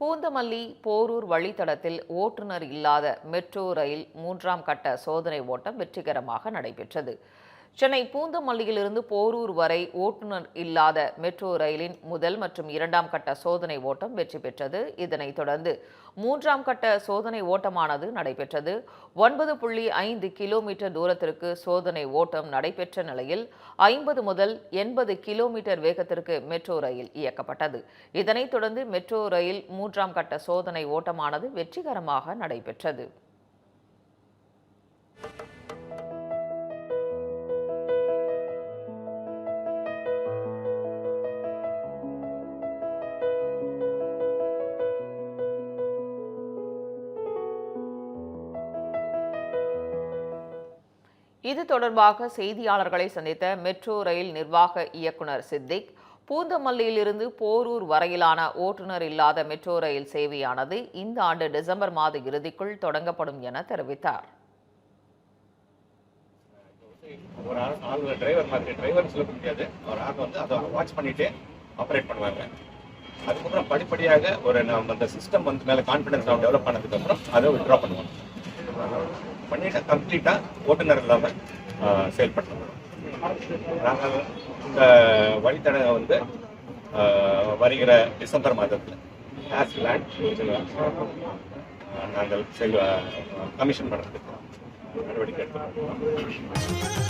பூந்தமல்லி போரூர் வழித்தடத்தில் ஓட்டுநர் இல்லாத மெட்ரோ ரயில் மூன்றாம் கட்ட சோதனை ஓட்டம் வெற்றிகரமாக நடைபெற்றது. சென்னை பூந்தமல்லியிலிருந்து போரூர் வரை ஓட்டுநர் இல்லாத மெட்ரோ ரயிலின் முதல் மற்றும் இரண்டாம் கட்ட சோதனை ஓட்டம் வெற்றி பெற்றது. இதனைத் தொடர்ந்து மூன்றாம் கட்ட சோதனை ஓட்டமானது நடைபெற்றது. ஒன்பது புள்ளி ஐந்து கிலோமீட்டர் தூரத்திற்கு சோதனை ஓட்டம் நடைபெற்ற நிலையில் ஐம்பது முதல் எண்பது கிலோமீட்டர் வேகத்திற்கு மெட்ரோ ரயில் இயக்கப்பட்டது. இதனைத் தொடர்ந்து மெட்ரோ ரயில் மூன்றாம் கட்ட சோதனை ஓட்டமானது வெற்றிகரமாக நடைபெற்றது. இது தொடர்பாக செய்தியாளர்களை சந்தித்த மெட்ரோ ரயில் நிர்வாக இயக்குனர் சித்திக் பூந்தமல்லியிலிருந்து போரூர் வரையிலான ஓட்டுநர் இல்லாத மெட்ரோ ரயில் சேவையானது இந்த ஆண்டு டிசம்பர் மாத இறுதிக்குள் தொடங்கப்படும் என தெரிவித்தார். ஒரு ஆள் டிரைவர் மாதிரி டிரைவர் சொல்ல முடியாது. ஒரு ஆள் வந்து அதை வாட்ச் பண்ணிட்டே ஆப்ரேட் பண்ணுவாங்க. அதுக்கப்புறம் படிப்படியாக ஒரு நம்ம அந்த சிஸ்டம் வந்து மேலே கான்ஃபிடன்ஸ் டெவலப் பண்ணதுக்கப்புறம் அதை விட்ரா பண்ணுவோம் பண்ணிட்டு கம்ப்ளீட்டாக ஓட்டுநர் இல்லாமல் செயல்படுத்தணும். நாங்கள் இந்த வழித்தடங்க வந்து வருகிற டிசம்பர் மாதத்தில் ஆஸ் நாங்கள் செல் கமிஷன் பண்ணுறதுக்கு நடவடிக்கை எடுத்துக்கிறோம்